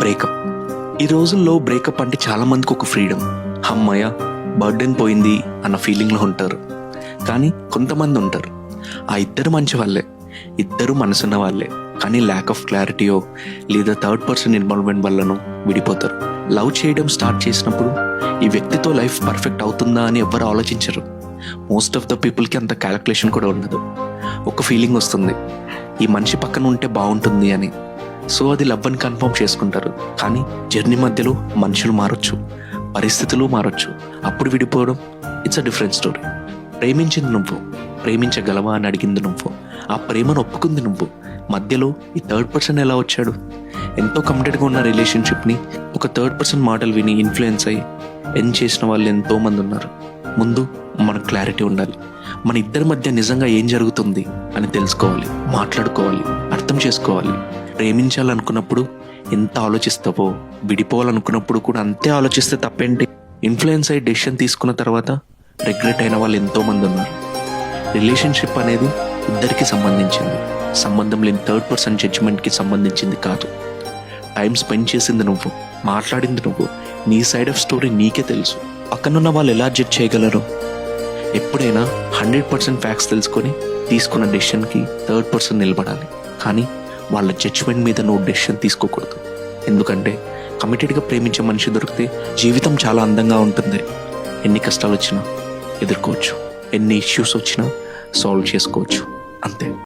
Breakup. ఈ రోజుల్లో breakup అంటే చాలా మందికి ఒక ఫ్రీడమ్. అమ్మయ్య బర్డెన్ పోయింది అన్న ఫీలింగ్లో ఉంటారు. కానీ కొంతమంది ఉంటారు. ఆ ఇద్దరు మంచి వాళ్ళే. ఇద్దరు మనసున్న వాళ్ళే. కానీ ల్యాక్ ఆఫ్ క్లారిటీయో లేదా థర్డ్ పర్సన్ ఇన్వాల్వ్మెంట్ వల్లనో విడిపోతారు. లవ్ చేయడం స్టార్ట్ చేసినప్పుడు ఈ వ్యక్తితో లైఫ్ పర్ఫెక్ట్ అవుతుందా అని ఎవ్వరు ఆలోచించరు. మోస్ట్ ఆఫ్ ద పీపుల్కి అంత క్యాలిక్యులేషన్ కూడా ఉండదు. ఒక ఫీలింగ్ వస్తుంది. ఈ మనిషి పక్కన ఉంటే బాగుంటుంది అని. సో అది లవ్ అని కన్ఫర్మ్ చేసుకుంటారు. కానీ జర్నీ మధ్యలో మనుషులు మారొచ్చు పరిస్థితులు మారొచ్చు. అప్పుడు విడిపోవడం ఇట్స్ అ డిఫరెంట్ స్టోరీ ప్రేమించింది నువ్వు ప్రేమించగలవా అని అడిగింది నువ్వు. ఆ ప్రేమను ఒప్పుకుంది నువ్వు. మధ్యలో ఈ థర్డ్ పర్సన్ ఎలా వచ్చాడు? ఎంతో కమిటెడ్గా ఉన్న రిలేషన్షిప్ని ఒక థర్డ్ పర్సన్ మాటలు విని ఇన్ఫ్లుయెన్స్ అయ్యి ఎన్ చేసిన వాళ్ళు ఎంతో మంది ఉన్నారు. ముందు మనకు క్లారిటీ ఉండాలి. మన ఇద్దరి మధ్య నిజంగా ఏం జరుగుతుంది అని తెలుసుకోవాలి మాట్లాడుకోవాలి అర్థం చేసుకోవాలి. ప్రేమించాలనుకున్నప్పుడు ఎంత ఆలోచిస్తావో? విడిపోవాలనుకున్నప్పుడు కూడా అంతే ఆలోచిస్తే తప్పేంటి? ఇన్ఫ్లుయెన్స్ అయ్యి డెసిషన్ తీసుకున్న తర్వాత రిగ్రెట్ అయిన వాళ్ళు ఎంతోమంది ఉన్నారు. రిలేషన్షిప్ అనేది ఇద్దరికి సంబంధించింది. సంబంధం లేని థర్డ్ పర్సన్ జడ్జిమెంట్కి సంబంధించింది కాదు. టైం స్పెండ్ చేసింది నువ్వు మాట్లాడింది నువ్వు. నీ సైడ్ ఆఫ్ స్టోరీ నీకే తెలుసు. పక్కనున్న వాళ్ళు ఎలా జడ్జ్ చేయగలరు? ఎప్పుడైనా హండ్రెడ్ పర్సెంట్ ఫ్యాక్ట్స్ తెలుసుకొని తీసుకున్న డెసిషన్కి థర్డ్ పర్సన్ నిలబడాలి. కానీ వాళ్ళ జడ్జ్మెంట్ మీద నువ్వు డెసిషన్ తీసుకోకూడదు. ఎందుకంటే కమిటెడ్గా ప్రేమించే మనిషి దొరికితే జీవితం చాలా అందంగా ఉంటుంది. ఎన్ని కష్టాలు వచ్చినా ఎదుర్కోవచ్చు. ఎన్ని ఇష్యూస్ వచ్చినా సాల్వ్ చేసుకోవచ్చు. అంతే.